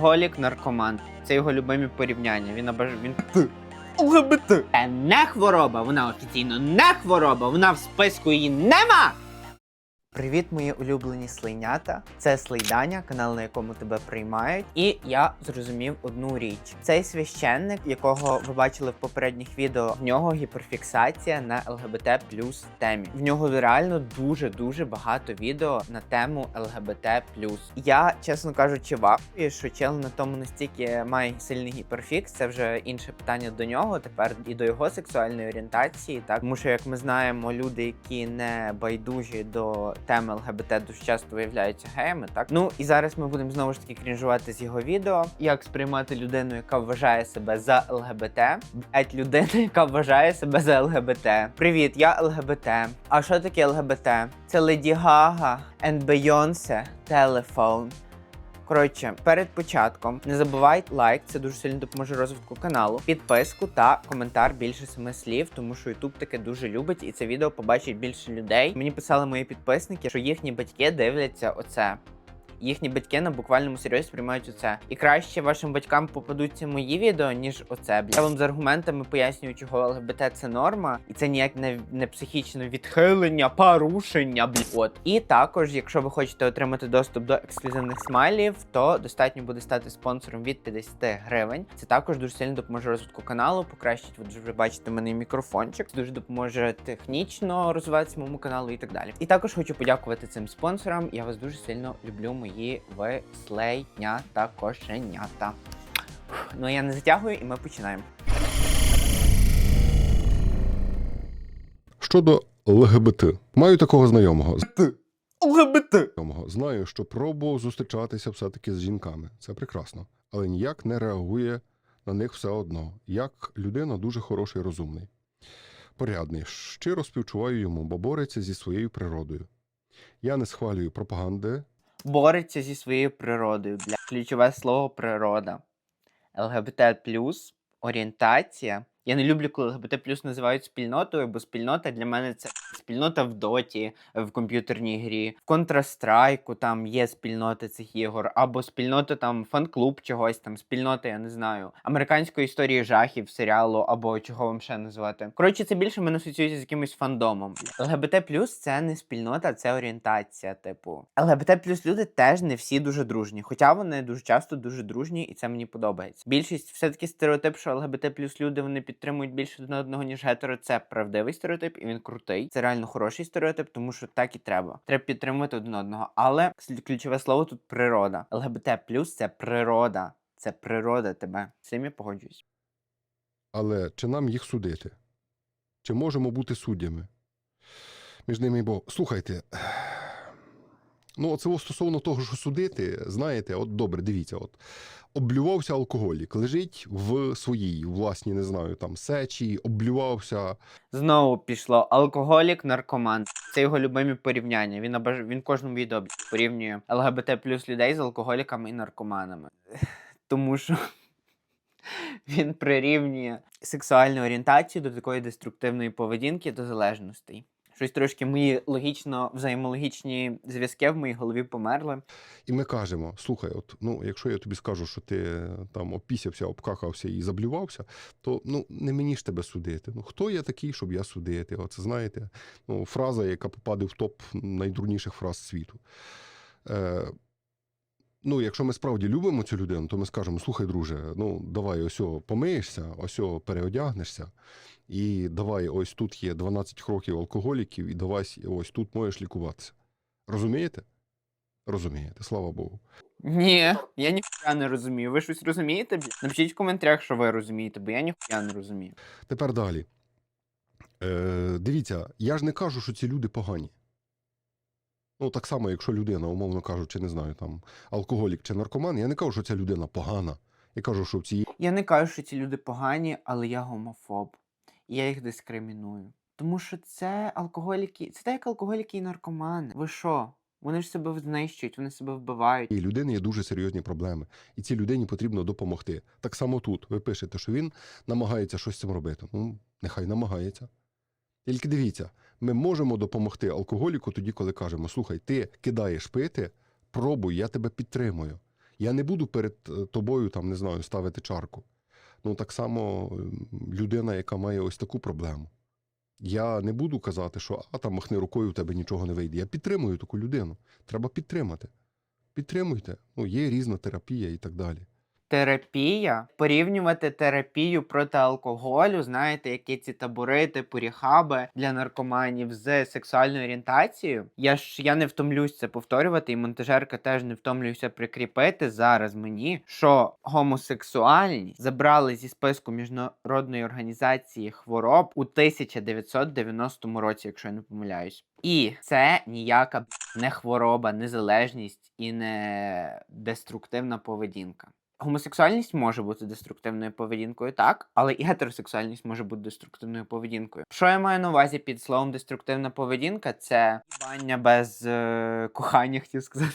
Алкоголік, наркоман. Це його любимі порівняння. Він обож... він ЛГБТ. Це не хвороба, вона офіційно не хвороба, вона в списку її нема. Привіт, мої улюблені слейнята. Це Слейданя, канал, на якому тебе приймають. І я зрозумів одну річ: цей священник, якого ви бачили в попередніх відео, в нього гіперфіксація на ЛГБТ плюс темі. В нього реально дуже дуже багато відео на тему ЛГБТ Я, чесно кажучи, вахую, що чел на тому настільки має сильний гіперфікс. Це вже інше питання до нього. Тепер і до його сексуальної орієнтації. Так тому що, як ми знаємо, люди, які не байдужі до теми ЛГБТ, дуже часто виявляються геями. Так ну і зараз ми будемо знову ж таки крінжувати з його відео, як сприймати людину, яка вважає себе за ЛГБТ, блять людина, яка вважає себе за ЛГБТ. Привіт, я ЛГБТ. А що таке ЛГБТ? Це Леді Гага, Beyoncé, телефон. Коротше, перед початком не забувайте лайк, це дуже сильно допоможе розвитку каналу, підписку та коментар більше семи слів, тому що Ютуб таке дуже любить, і це відео побачить більше людей. Мені писали мої підписники, що їхні батьки дивляться оце. Їхні батьки на буквальному серйозі сприймають оце. І краще вашим батькам попадуться мої відео, ніж оце. Бля. Я вам з аргументами пояснюю, чого ЛГБТ це норма, і це ніяк не, не психічне відхилення, порушення. Бля. От. І також, якщо ви хочете отримати доступ до ексклюзивних смайлів, то достатньо буде стати спонсором від 50 гривень. Це також дуже сильно допоможе розвитку каналу, покращить, ви вже бачите мене мікрофончик. Це дуже допоможе технічно розвиватися моєму каналу і так далі. І також хочу подякувати цим спонсорам. Я вас дуже сильно люблю, мої вислейнята кошенята. Ну я не затягую, і ми починаємо. Щодо ЛГБТ, маю такого знайомого. ЛГБТ! Знаю, що пробував зустрічатися все-таки з жінками. Це прекрасно. Але ніяк не реагує на них все одно. Як людина дуже хороший і розумний. Порядний. Щиро співчуваю йому, бо бореться зі своєю природою. Я не схвалюю пропаганди, Бореться зі своєю природою. Бля. Ключове слово природа. ЛГБТ орієнтація. Я не люблю, коли ЛГБТ плюс називають спільнотою, бо спільнота для мене це спільнота в доті, в комп'ютерній грі, в Counter-Strike там є спільнота цих ігор, або спільнота там фан-клуб чогось, там спільнота, я не знаю, американської історії жахів, серіалу, або чого вам ще називати. Коротше, це більше мене асоціюється з якимось фандомом. ЛГБТ плюс це не спільнота, це орієнтація. Типу, ЛГБТ плюс люди теж не всі дуже дружні, хоча вони дуже часто дуже дружні, і це мені подобається. Більшість все-таки стереотип, що ЛГБТ плюс люди вони підтримують більше один одного, ніж гетеро. Це правдивий стереотип, і він крутий. Це реально хороший стереотип, тому що так і треба. Треба підтримувати один одного. Але ключове слово тут природа. ЛГБТ плюс це природа. Це природа тебе. Цим я погоджуюсь. але чи нам їх судити? Чи можемо бути суддями? Між ними і Бог. Слухайте. Ну, це стосовно того, що судити, знаєте, от добре, дивіться, от облювався алкоголік, лежить в своїй власній, не знаю, там сечі, облювався. Знову пішло алкоголік, наркоман. Це його любимі порівняння. Він обаж... він кожному відео порівнює ЛГБТ плюс людей з алкоголіками і наркоманами. Тому що він прирівнює сексуальну орієнтацію до такої деструктивної поведінки до залежностей. Щось трошки мої логічно взаємологічні зв'язки в моїй голові померли. І ми кажемо: слухай, от ну, якщо я тобі скажу, що ти е, там опісявся, обкакався і заблювався, то ну не мені ж тебе судити. Ну хто я такий, щоб я судити? Оце знаєте, ну, фраза, яка попаде в топ найдурніших фраз світу. Е, Ну, якщо ми справді любимо цю людину, то ми скажемо: слухай, друже, ну давай ось помиєшся, ось переодягнешся, і давай, ось тут є 12 кроків алкоголіків, і давай ось тут можеш лікуватися. Розумієте? Розумієте, слава Богу. Ні, я ніхуя не розумію. Ви щось розумієте? Напишіть в коментарях, що ви розумієте, бо я ніхуя не розумію. Тепер далі. Е, Дивіться, я ж не кажу, що ці люди погані. Ну, так само, якщо людина, умовно кажучи, не знаю, там алкоголік чи наркоман, я не кажу, що ця людина погана. Я кажу, що в цій Я не кажу, що ці люди погані, але я гомофоб. І я їх дискриміную. Тому що це алкоголіки, це так як алкоголіки і наркомани. Ви що? Вони ж себе знищують, вони себе вбивають. І людини є дуже серйозні проблеми, і цій людині потрібно допомогти. Так само тут ви пишете, що він намагається щось з цим робити. Ну, нехай намагається. Тільки дивіться, ми можемо допомогти алкоголіку тоді, коли кажемо: слухай, ти кидаєш пити, пробуй, я тебе підтримую. Я не буду перед е, тобою там, не знаю, ставити чарку. Ну, так само людина, яка має ось таку проблему. Я не буду казати, що а там махни рукою, у тебе нічого не вийде. Я підтримую таку людину. Треба підтримати. Підтримуйте. Ну, є різна терапія і так далі. Терапія, порівнювати терапію проти алкоголю, знаєте, які ці табори, типу ріхаби для наркоманів з сексуальною орієнтацією. Я ж я не втомлюсь це повторювати, і монтажерка теж не втомлююся прикріпити зараз мені, що гомосексуальність забрали зі списку міжнародної організації хвороб у 1990 році, якщо я не помиляюсь. І це ніяка не хвороба, не залежність і не деструктивна поведінка. Гомосексуальність може бути деструктивною поведінкою, так, але і гетеросексуальність може бути деструктивною поведінкою. Що я маю на увазі під словом деструктивна поведінка? Це бання без е, кохання, хотів сказати,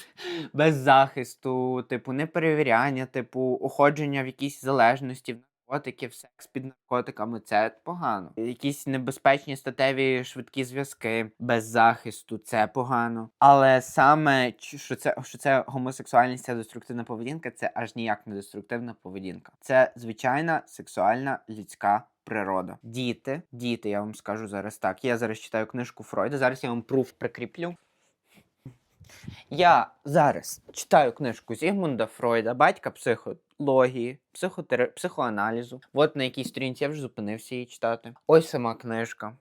без захисту, типу неперевіряння, типу уходження в якісь залежності, в наркотики, в секс під наркотиками. Це погано. Якісь небезпечні статеві швидкі зв'язки без захисту, це погано. Але саме що це, що це гомосексуальність, це деструктивна поведінка, це аж ніяк не деструктивна поведінка. Це звичайна сексуальна людська природа. Діти, діти, я вам скажу зараз так. Я зараз читаю книжку Фройда. Зараз я вам пруф прикріплю. Я зараз читаю книжку Зігмунда Фройда, батька психології, психотер... психоаналізу. От на якій сторінці я вже зупинився її читати. Ось сама книжка.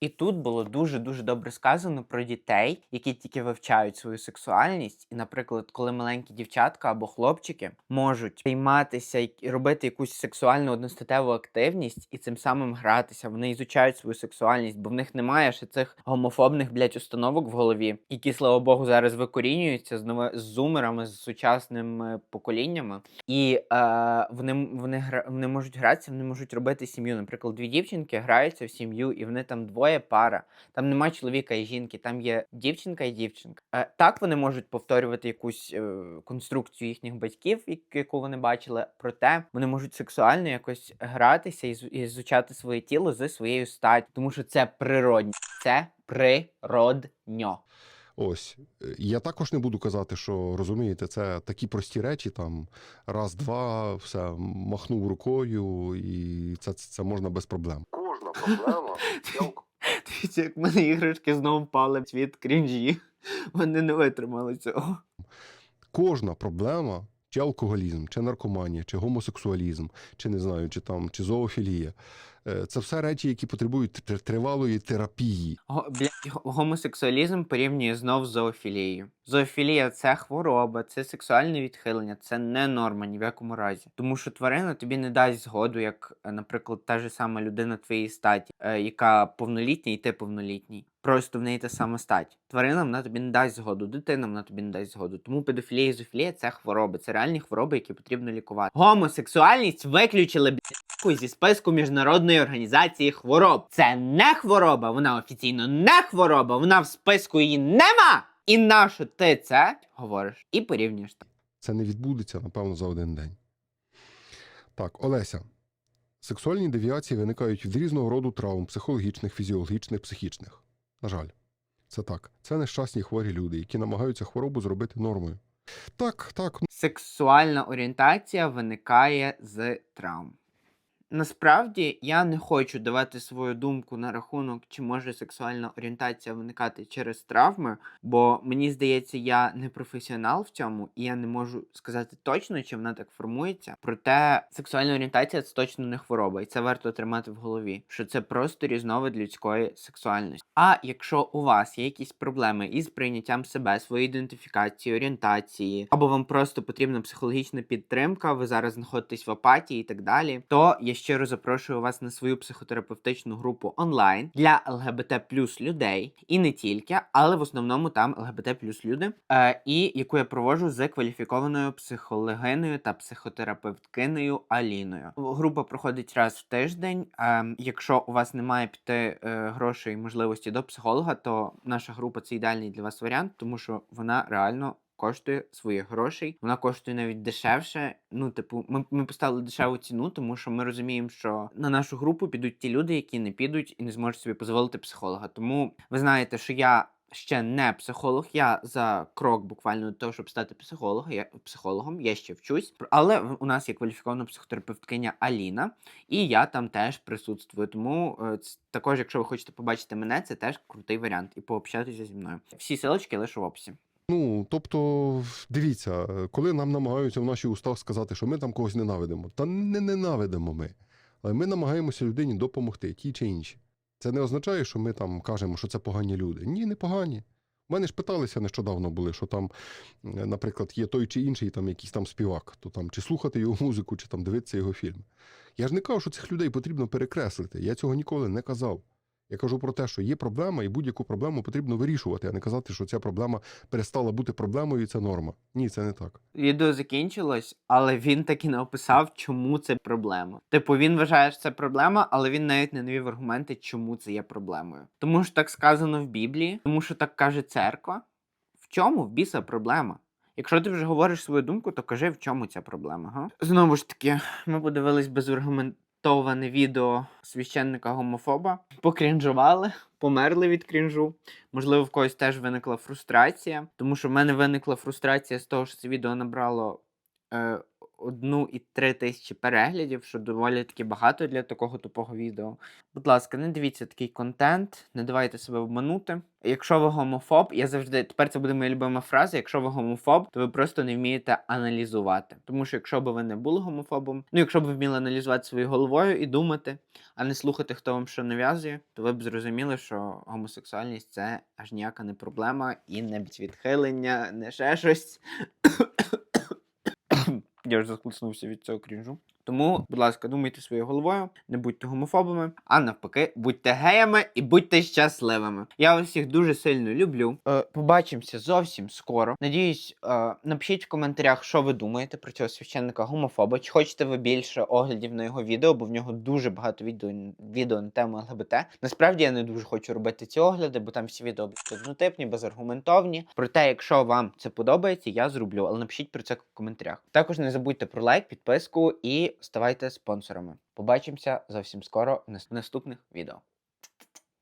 І тут було дуже-дуже добре сказано про дітей, які тільки вивчають свою сексуальність. І, наприклад, коли маленькі дівчатка або хлопчики можуть займатися і робити якусь сексуальну одностатеву активність і цим самим гратися, вони ізучають свою сексуальність, бо в них немає ще цих гомофобних блядь, установок в голові, які, слава Богу, зараз викорінюються з нове з зумерами, з сучасними поколіннями. І е, вони, вони, гра, вони можуть гратися, вони можуть робити сім'ю. Наприклад, дві дівчинки граються в сім'ю, і вони там двоє пара. Там нема чоловіка і жінки, там є дівчинка і дівчинка. Е, так вони можуть повторювати якусь е, конструкцію їхніх батьків, яку вони бачили. Проте вони можуть сексуально якось гратися і, з- і зучати своє тіло зі своєю статтю, тому що це природньо. Це природньо. Ось. Я також не буду казати, що розумієте, це такі прості речі, там раз, два, все, махнув рукою, і це, це можна без проблем. Кожна проблема. Дивіться, як мене іграшки знову впали від крінжі. Вони не витримали цього. Кожна проблема, чи алкоголізм, чи наркоманія, чи гомосексуалізм, чи не знаю, чи там, чи зоофілія. Е, Це все речі, які потребують тривалої терапії. Го- гомосексуалізм порівнює знов з зоофілією. Зоофілія це хвороба, це сексуальне відхилення, це не норма ні в якому разі. Тому що тварина тобі не дасть згоду, як, е, наприклад, та ж сама людина твоєї статі, е, яка повнолітня і ти повнолітній. Просто в неї та сама стать. Тварина вона тобі не дасть згоду, дитина вона тобі не дасть згоду. Тому педофілія і зоофілія це хвороби, це реальні хвороби, які потрібно лікувати. Гомосексуальність виключили блядь, зі списку міжнародної організації хвороб. Це не хвороба, вона офіційно не хвороба, вона в списку її нема. І нащо ти це говориш і порівнюєш так? Це не відбудеться, напевно, за один день. Так, Олеся. Сексуальні девіації виникають від різного роду травм психологічних, фізіологічних, психічних. На жаль, це так. Це нещасні хворі люди, які намагаються хворобу зробити нормою. Так, так, Сексуальна орієнтація виникає з травм. Насправді я не хочу давати свою думку на рахунок, чи може сексуальна орієнтація виникати через травми, бо мені здається, я не професіонал в цьому, і я не можу сказати точно, чи вона так формується. Проте сексуальна орієнтація це точно не хвороба, і це варто тримати в голові, що це просто різновид людської сексуальності. А якщо у вас є якісь проблеми із прийняттям себе, своєї ідентифікації, орієнтації, або вам просто потрібна психологічна підтримка, ви зараз знаходитесь в апатії і так далі, то я щиро запрошую вас на свою психотерапевтичну групу онлайн для ЛГБТ плюс людей, і не тільки, але в основному там ЛГБТ плюс люди, е, і яку я проводжу з кваліфікованою психологиною та психотерапевткиною Аліною. Група проходить раз в тиждень. Е, якщо у вас немає піти е, грошей і можливості до психолога, то наша група це ідеальний для вас варіант, тому що вона реально. Коштує своїх грошей, вона коштує навіть дешевше. Ну, типу, ми, ми поставили дешеву ціну, тому що ми розуміємо, що на нашу групу підуть ті люди, які не підуть і не зможуть собі дозволити психолога. Тому ви знаєте, що я ще не психолог. Я за крок буквально до того, щоб стати психологом. Я психологом, я ще вчусь. Але у нас є кваліфікована психотерапевткиня Аліна, і я там теж присутствую. Тому е, також, якщо ви хочете побачити мене, це теж крутий варіант і пообщатися зі мною. Всі силочки лише в описі. Ну, тобто, дивіться, коли нам намагаються в наші устах сказати, що ми там когось ненавидимо, та не ненавидимо ми. Але ми намагаємося людині допомогти, тій чи іншій. Це не означає, що ми там кажемо, що це погані люди. Ні, не погані. У мене ж питалися нещодавно були, що там, е, наприклад, є той чи інший там якийсь там співак, то там чи слухати його музику, чи там дивитися його фільм. Я ж не кажу, що цих людей потрібно перекреслити. Я цього ніколи не казав. Я кажу про те, що є проблема, і будь-яку проблему потрібно вирішувати, а не казати, що ця проблема перестала бути проблемою, і це норма. Ні, це не так. Відео закінчилось, але він таки не описав, чому це проблема. Типу, він вважає, що це проблема, але він навіть не навів аргументи, чому це є проблемою. Тому що так сказано в Біблії, тому що так каже церква. В чому в біса проблема? Якщо ти вже говориш свою думку, то кажи, в чому ця проблема. Га? Знову ж таки, ми подивились безаргументоване відео священника гомофоба, покрінжували, померли від крінжу. Можливо, в когось теж виникла фрустрація, тому що в мене виникла фрустрація з того, що це відео набрало е, одну і три тисячі переглядів, що доволі таки багато для такого тупого відео. Будь ласка, не дивіться такий контент, не давайте себе обманути. Якщо ви гомофоб, я завжди тепер це буде моя любима фраза. Якщо ви гомофоб, то ви просто не вмієте аналізувати. Тому що якщо б ви не були гомофобом, ну якщо б ви вміли аналізувати своєю головою і думати, а не слухати, хто вам що нав'язує, то ви б зрозуміли, що гомосексуальність це аж ніяка не проблема і не відхилення, не ще щось. Я ж заклиснувся від цього крінжу. Тому, будь ласка, думайте своєю головою, не будьте гомофобами, а навпаки, будьте геями і будьте щасливими. Я вас всіх дуже сильно люблю. Е, побачимося зовсім скоро. Надіюсь, е, напишіть в коментарях, що ви думаєте про цього священника гомофоба. Чи хочете ви більше оглядів на його відео, бо в нього дуже багато відео, відео на тему ЛГБТ. Насправді я не дуже хочу робити ці огляди, бо там всі відео однотипні, безаргументовні. Проте, якщо вам це подобається, я зроблю. Але напишіть про це в коментарях. Також не забудьте про лайк, підписку і ставайте спонсорами. Побачимося зовсім скоро в наступних відео.